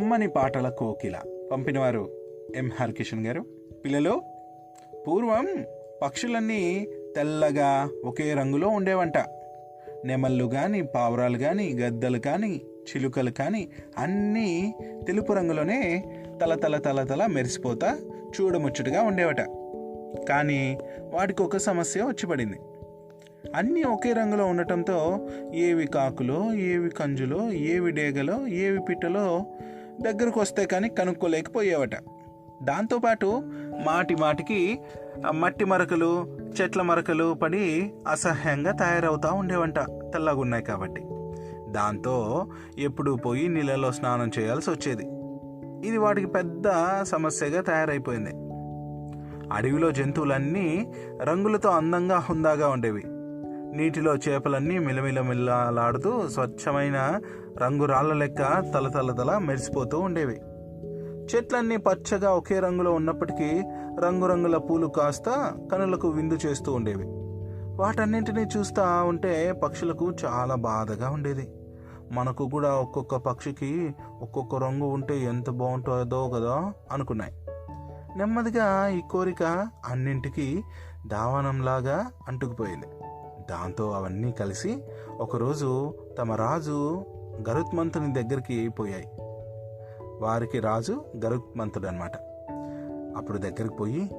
కమ్మని పాటల కోకిల. పంపినవారు ఎం. హరికిషన్ గారు. పిల్లలు పూర్వం పక్షులన్నీ తెల్లగా ఒకే రంగులో ఉండేవంట. నెమళ్ళు కానీ పావురాలు కానీ గద్దలు కానీ చిలుకలు కానీ అన్నీ తెలుపు రంగులోనే తల తల తల తల మెరిసిపోతా చూడముచ్చటగా ఉండేవట. కానీ వాటికి ఒక సమస్య వచ్చి పడింది అన్నీ ఒకే రంగులో ఉండటంతో ఏవి కాకులో ఏవి కంజులో ఏవి డేగలో ఏవి పిట్టలో దగ్గరకు వస్తే కానీ కనుక్కోలేకపోయేవట. దాంతోపాటు మాటి మాటికి మట్టి మరకలు చెట్ల మరకలు పడి అసహ్యంగా తయారవుతూ ఉండేవంట తెల్లగా ఉన్నాయి కాబట్టి. దాంతో ఎప్పుడు పోయి నీళ్ళలో స్నానం చేయాల్సి వచ్చేది. ఇది వాటికి పెద్ద సమస్యగా తయారైపోయింది. అడవిలో జంతువులన్నీ రంగులతో అందంగా హుందాగా ఉండేవి. నీటిలో చేపలన్నీ మిలమిలమిల్లాడుతూ స్వచ్ఛమైన రంగు రాళ్ళ లెక్క తలతలతల మెరిసిపోతూ ఉండేవి. చెట్లన్నీ పచ్చగా ఒకే రంగులో ఉన్నప్పటికీ రంగురంగుల పూలు కాస్త కనులకు విందు చేస్తూ ఉండేవి. వాటన్నింటినీ చూస్తూ ఉంటే పక్షులకు చాలా బాధగా ఉండేది. మనకు కూడా ఒక్కొక్క పక్షికి ఒక్కొక్క రంగు ఉంటే ఎంత బాగుంటుందో కదా అనుకున్నాయి. నెమ్మదిగా ఈ కోరిక అన్నింటికి దావానంలాగా అంటుకుపోయింది. దాంతో అవన్నీ కలిసి ఒకరోజు తమ రాజు గరుత్మంతుని దగ్గరికి పోయాయి. వారికి రాజు గరుత్మంతుడు అనమాట అప్పుడు దగ్గరికి పోయి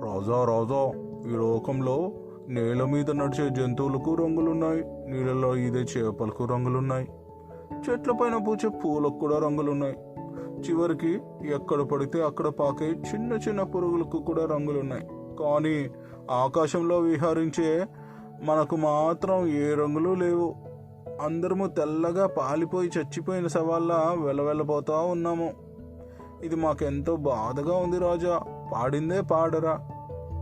రోజా రోజా ఈ లోకంలో నేల మీద నడిచే జంతువులకు రంగులున్నాయి. నీళ్ళలో ఈదే చేపలకు రంగులున్నాయి. చెట్ల పైన పూచే పూలకు కూడా రంగులున్నాయి. చివరికి ఎక్కడ పడితే అక్కడ పాకే చిన్న చిన్న పురుగులకు కూడా రంగులున్నాయి. కానీ ఆకాశంలో విహరించే మనకు మాత్రం ఏ రంగులు లేవు. అందరము తెల్లగా పాలిపోయి చచ్చిపోయిన సవాళ్ళ వెలవెలబోతా ఉన్నాము. ఇది మాకెంతో బాధగా ఉంది రాజా. పాడిందే పాడరా.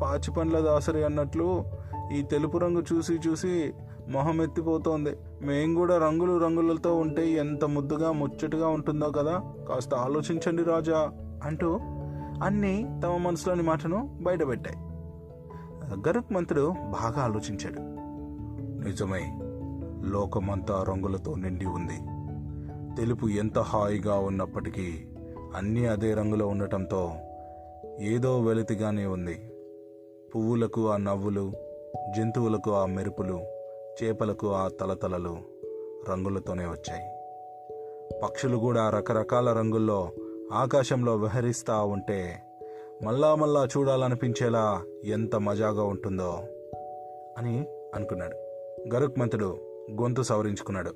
పాచి పండ్ల దాసరి అన్నట్లు ఈ తెలుపు రంగు చూసి చూసి మొహం ఎత్తిపోతోంది మేం కూడా రంగులు రంగులతో ఉంటే ఎంత ముద్దుగా ముచ్చటగా ఉంటుందో కదా. కాస్త ఆలోచించండి రాజా అంటూ అన్నీ తమ మనసులోని మాటను బయటపెట్టాయి. గరుత్మంతుడు బాగా ఆలోచించాడు. నిజమే లోకమంతా రంగులతో నిండి ఉంది. తెలుపు ఎంత హాయిగా ఉన్నప్పటికీ అన్నీ అదే రంగులో ఉండటంతో ఏదో వెలితిగానే ఉంది. పువ్వులకు ఆ నవ్వులు జంతువులకు ఆ మెరుపులు చేపలకు ఆ తలతలలు రంగులతోనే వచ్చాయి. పక్షులు కూడా రకరకాల రంగుల్లో ఆకాశంలో విహరిస్తూ ఉంటే మళ్ళా మళ్ళా చూడాలనిపించేలా ఎంత మజాగా ఉంటుందో అని అనుకున్నాడు. గరుక్మంతుడు గొంతు సవరించుకున్నాడు.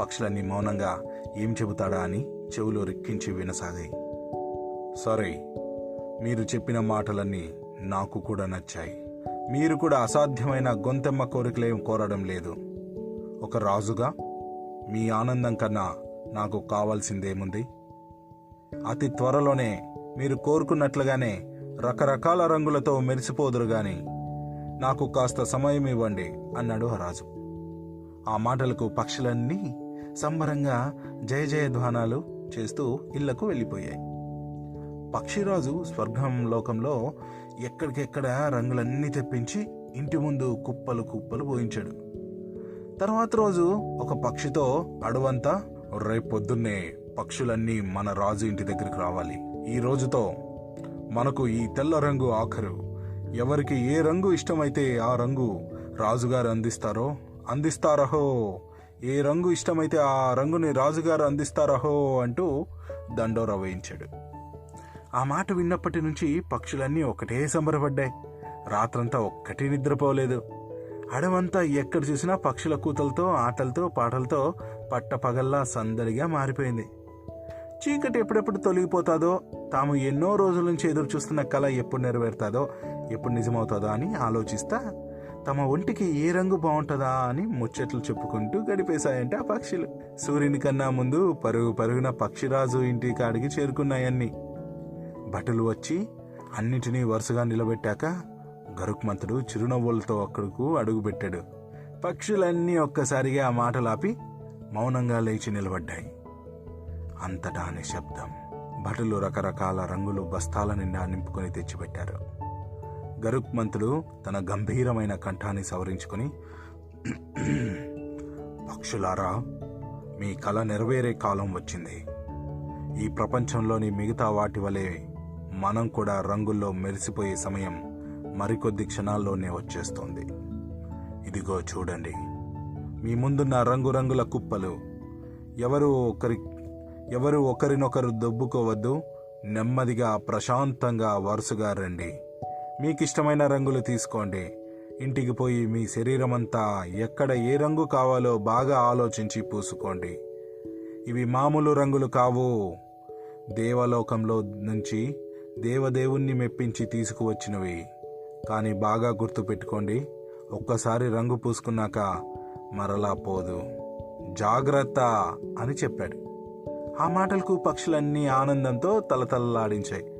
పక్షులన్నీ మౌనంగా ఏం చెబుతాడా అని చెవులు రిక్కించి వినసాగాయి. సరే మీరు చెప్పిన మాటలన్నీ నాకు కూడా నచ్చాయి. మీరు కూడా అసాధ్యమైన గొంతెమ్మ కోరికలేం కోరడం లేదు. ఒక రాజుగా మీ ఆనందం కన్నా నాకు కావాల్సిందేముంది? అతి త్వరలోనే మీరు కోరుకున్నట్లుగానే రకరకాల రంగులతో మెరిసిపోదురు గాని నాకు కాస్త సమయం ఇవ్వండి అన్నాడు ఆ రాజు. ఆ మాటలకు పక్షులన్నీ సంబరంగా జయ జయధ్వానాలు చేస్తూ ఇళ్ళకు వెళ్ళిపోయాయి. పక్షిరాజు స్వర్గం లోకంలో ఎక్కడికెక్కడ రంగులన్నీ తెప్పించి ఇంటి ముందు కుప్పలు కుప్పలు పోయించాడు తర్వాత రోజు ఒక పక్షితో అడవంతా రేపు పొద్దున్నే పక్షులన్నీ మన రాజు ఇంటి దగ్గరికి రావాలి. ఈ రోజుతో మనకు ఈ తెల్ల రంగు ఆఖరు. ఎవరికి ఏ రంగు ఇష్టమైతే ఆ రంగు రాజుగారు అందిస్తారో అందిస్తారహో. ఏ రంగు ఇష్టమైతే ఆ రంగుని రాజుగారు అందిస్తారహో అంటూ దండోరా వేయించాడు. ఆ మాట విన్నప్పటి నుంచి పక్షులన్నీ ఒకటే సంబరపడ్డాయి. రాత్రంతా ఒక్కటి నిద్రపోలేదు. అడవంతా ఎక్కడ చూసినా పక్షుల కూతలతో ఆటలతో పాటలతో పట్టపగల్లా సందడిగా మారిపోయింది. చీకటి ఎప్పుడెప్పుడు తొలగిపోతాదో తాము ఎన్నో రోజుల నుంచి ఎదురు చూస్తున్న కళ ఎప్పుడు నెరవేరుతాదో ఎప్పుడు నిజమవుతుందో అని ఆలోచిస్తా తమ ఒంటికి ఏ రంగు బాగుంటుందా అని ముచ్చట్లు చెప్పుకుంటూ గడిపేశాయంటే ఆ పక్షులు. సూర్యుని కన్నా ముందు పరుగు పరుగున పక్షిరాజు ఇంటి కాడికి చేరుకున్నాయన్నీ. భటులు వచ్చి అన్నిటినీ వరుసగా నిలబెట్టాక గరుక్మంతుడు చిరునవ్వులతో అక్కడకు అడుగుపెట్టాడు. పక్షులన్నీ ఒక్కసారిగా ఆ మాటలాపి మౌనంగా లేచి నిలబడ్డాయి. అంతటా నిశ్శబ్దం భటులు రకరకాల రంగులు బస్తాల నిండా నింపుకొని తెచ్చిపెట్టారు. గరుక్మంతుడు తన గంభీరమైన కంఠాన్ని సవరించుకొని పక్షులారా మీ కళ నెరవేరే కాలం వచ్చింది. ఈ ప్రపంచంలోని మిగతా వాటి వలె మనం కూడా రంగుల్లో మెరిసిపోయే సమయం మరికొద్ది క్షణాల్లోనే వచ్చేస్తోంది. ఇదిగో చూడండి మీ ముందున్న రంగురంగుల కుప్పలు. ఎవరు ఒకరి ఎవరు ఒకరినొకరు దొబ్బుకోవద్దు నెమ్మదిగా ప్రశాంతంగా వరుసగా రండి. మీకు ఇష్టమైన రంగులు తీసుకోండి. ఇంటికి పోయి మీ శరీరం అంతా ఎక్కడ ఏ రంగు కావాలో బాగా ఆలోచించి పూసుకోండి. ఇవి మామూలు రంగులు కావు. దేవలోకంలో నుంచి దేవదేవుణ్ణి మెప్పించి తీసుకువచ్చినవి. కానీ బాగా గుర్తుపెట్టుకోండి ఒక్కసారి రంగు పూసుకున్నాక మరలా పోదు. జాగ్రత్త అని చెప్పాడు. ఆ మాటలకు పక్షులన్నీ ఆనందంతో తలతలలాడించాయి.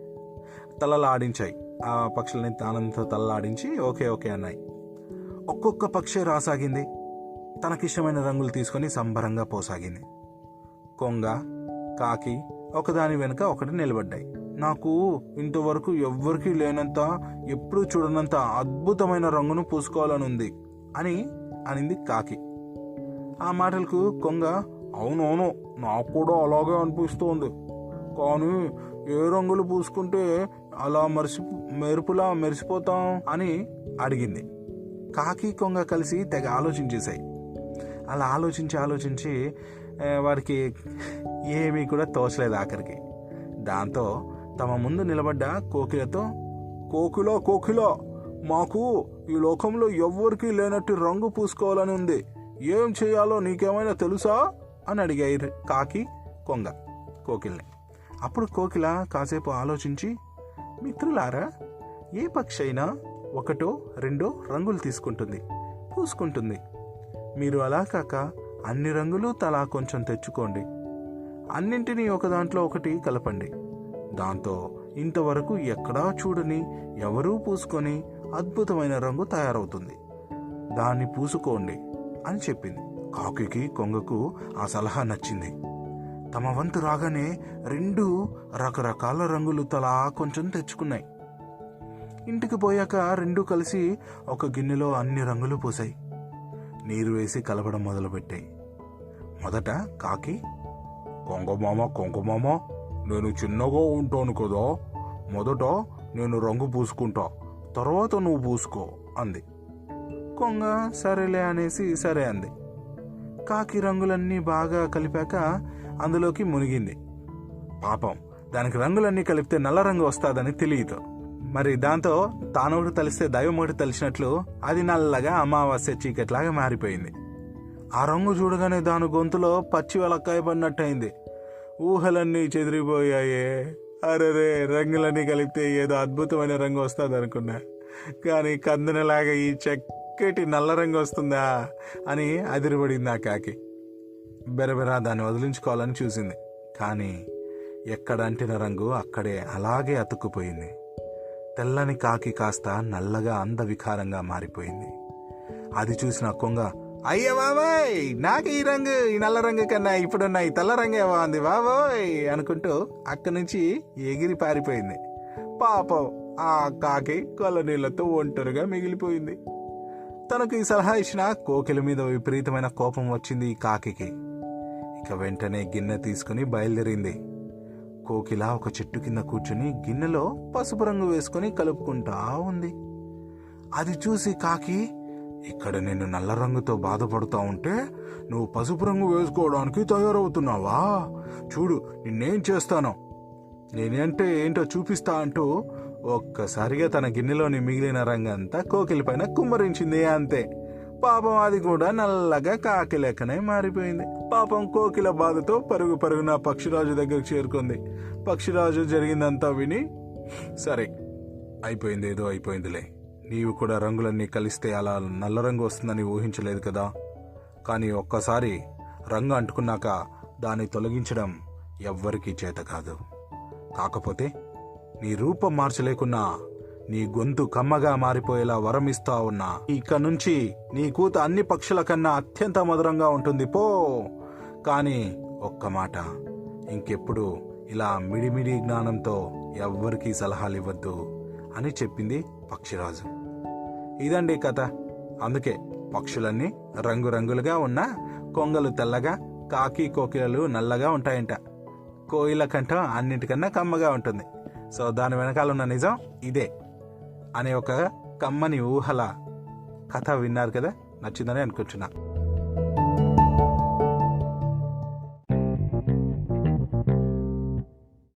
తలలాడించాయి. ఆ పక్షులని ఆనందంతో తల్లాడించి ఓకే ఓకే అన్నాయి. ఒక్కొక్క పక్షి రాసాగింది. తనకిష్టమైన రంగులు తీసుకొని సంబరంగా పోసాగింది. కొంగ కాకి ఒకదాని వెనుక ఒకటి నిలబడ్డాయి. నాకు ఇంతవరకు ఎవ్వరికీ లేనంత ఎప్పుడూ చూడనంత అద్భుతమైన రంగును పూసుకోవాలని ఉంది అని అనింది కాకి. ఆ మాటలకు కొంగ అవునవును నాకు కూడా అలాగే అనిపిస్తోంది. కానీ ఏ రంగులు పూసుకుంటే అలా మరిసి మెరుపులా మెరిసిపోతాం అని అడిగింది. కాకి కొంగ కలిసి తెగ ఆలోచించేశాయి. అలా ఆలోచించి ఆలోచించి వారికి ఏమీ కూడా తోచలేదు ఆఖరికి. దాంతో తమ ముందు నిలబడ్డ కోకిలతో కోకిలో కోకిలో మాకు ఈ లోకంలో ఎవ్వరికీ లేనట్టు రంగు పూసుకోవాలని ఉంది. ఏం చేయాలో నీకేమైనా తెలుసా? అని అడిగాయి కాకి కొంగ కోకిల్ని. అప్పుడు కోకిల కాసేపు ఆలోచించి మిత్రులారా ఏ పక్షి అయినా ఒకటో రెండో రంగులు తీసుకుంటుంది పూసుకుంటుంది. మీరు అలా కాక అన్ని రంగులు తలా కొంచెం తెచ్చుకోండి. అన్నింటినీ ఒక దాంట్లో ఒకటి కలపండి. దాంతో ఇంతవరకు ఎక్కడా చూడని ఎవరూ పూసుకొని అద్భుతమైన రంగు తయారవుతుంది. దాన్ని పూసుకోండి అని చెప్పింది. కాకికి కొంగకు ఆ సలహా నచ్చింది. తమ వంతు రాగానే రెండు రకరకాల రంగులు తలా కొంచెం తెచ్చుకున్నాయి. ఇంటికి పోయాక రెండు కలిసి ఒక గిన్నెలో అన్ని రంగులు పూసాయి నీరు వేసి కలపడం మొదలుపెట్టాయి. మొదట కాకి కొంగమామ కొంగమామ నేను చిన్నగా ఉంటాను కదా మొదట నేను రంగు పూసుకుంటా తర్వాత నువ్వు పూసుకో అంది. కొంగ సరేలే అనేసి సరే అంది. కాకి రంగులన్నీ బాగా కలిపాక అందులోకి మునిగింది. పాపం దానికి రంగులన్నీ కలిపితే నల్ల రంగు వస్తాదని తెలియదు. మరి దాంతో తానొకటి తలిస్తే దైవం ఒకటి తలిచినట్లు అది నల్లగా అమావాస్య చీకట్లాగా మారిపోయింది. ఆ రంగు చూడగానే దాని గొంతులో పచ్చి వెలక్కాయ పడినట్టయింది. ఊహలన్నీ చెదిరిపోయాయే. అరెరే రంగులన్నీ కలిపితే ఏదో అద్భుతమైన రంగు వస్తుంది అనుకున్నా కానీ కందనలాగా ఈ చక్కటి నల్ల రంగు వస్తుందా అని అదిరిపడింది ఆ కాకి. బెరబెరా దాన్ని వదిలించుకోవాలని చూసింది. కానీ ఎక్కడ అంటిన రంగు అక్కడే అలాగే అతుక్కుపోయింది. తెల్లని కాకి కాస్త నల్లగా అందవికారంగా మారిపోయింది. అది చూసిన కొంగ అయ్య బాబాయ్! నాకు ఈ రంగు ఈ నల్ల రంగు కన్నా ఇప్పుడున్న ఈ తెల్ల రంగే బాగుంది బాబోయ్! అనుకుంటూ అక్కడి నుంచి ఎగిరి పారిపోయింది. పాపం ఆ కాకి కొల్ల నీళ్ళతో ఒంటరిగా మిగిలిపోయింది. తనకు ఈ సలహా ఇచ్చిన కోకిల మీద విపరీతమైన కోపం వచ్చింది ఈ కాకికి. ఇక వెంటనే గిన్నె తీసుకుని బయలుదేరింది. కోకిల ఒక చెట్టు కింద కూర్చుని గిన్నెలో పసుపు రంగు వేసుకుని కలుపుకుంటా ఉంది. అది చూసి కాకి ఇక్కడ నేను నల్ల రంగుతో బాధపడుతూ ఉంటే నువ్వు పసుపు రంగు వేసుకోవడానికి తయారవుతున్నావా? చూడు నిన్నేం చేస్తాను. నేనంటే ఏంటో చూపిస్తా అంటూ ఒక్కసారిగా తన గిన్నెలోని మిగిలిన రంగంతా కోకిలిపైన కుమ్మరించింది అంతే. పాపం అది కూడా నల్లగా కాకి లెక్కనే మారిపోయింది. పాపం కోకిల బాధతో పరుగు పరుగున పక్షిరాజు దగ్గరికి చేరుకుంది. పక్షిరాజు జరిగిందంతా విని సరే అయిపోయింది ఏదో అయిపోయిందిలే. నీవు కూడా రంగులన్నీ కలిస్తే అలా నల్ల రంగు వస్తుందని ఊహించలేదు కదా. కానీ ఒక్కసారి రంగు అంటుకున్నాక దాన్ని తొలగించడం ఎవ్వరికీ చేత కాదు. కాకపోతే నీ రూపం మార్చలేకున్నా నీ గొంతు కమ్మగా మారిపోయేలా వరం ఇస్తా ఉన్నా. ఇక నుంచి నీ కూత అన్ని పక్షుల కన్నా అత్యంత మధురంగా ఉంటుంది పో. కానీ ఒక్క మాట ఇంకెప్పుడు ఇలా మిడిమిడి జ్ఞానంతో ఎవ్వరికీ సలహాలు ఇవ్వద్దు అని చెప్పింది పక్షిరాజు. ఇదండి కథ. అందుకే పక్షులన్నీ రంగురంగులుగా ఉన్న కొంగలు తెల్లగా కాకి కోకిలలు నల్లగా ఉంటాయంట. కోయిల కంఠం అన్నిటికన్నా కమ్మగా ఉంటుంది. సో దాని వెనకాల ఉన్న నిజం ఇదే. అనే ఒక కమ్మని ఊహల కథ విన్నారు కదా? నచ్చిందని అనుకుంటున్నాను